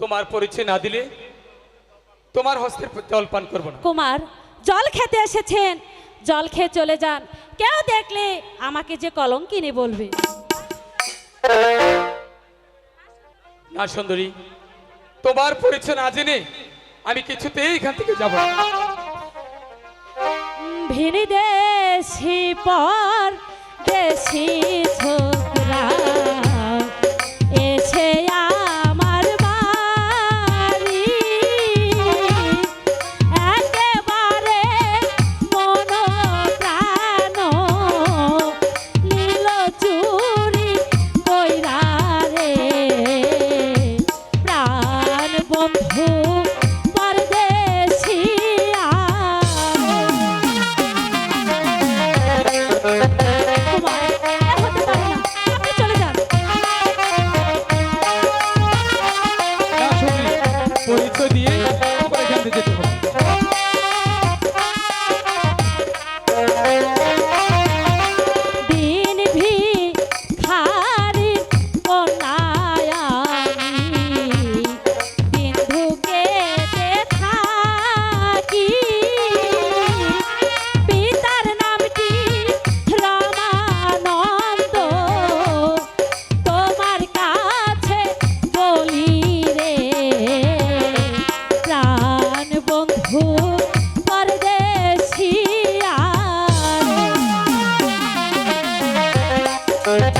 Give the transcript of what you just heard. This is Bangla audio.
তোমার পরিচয় না দিলে তোমার হস্তের জল পান করব না। কুমার জল খেতে এসেছেন। জল খেয়ে চলে যান। কেউ দেখলে আমাকে যে কলঙ্কিনী বলবে। না সুন্দরী তোমার পরিচয় না জেনে আমি কিছুতেই এখান থেকে যাব না। ভিনি দেশি পর দেশি ছোকরা। Bye.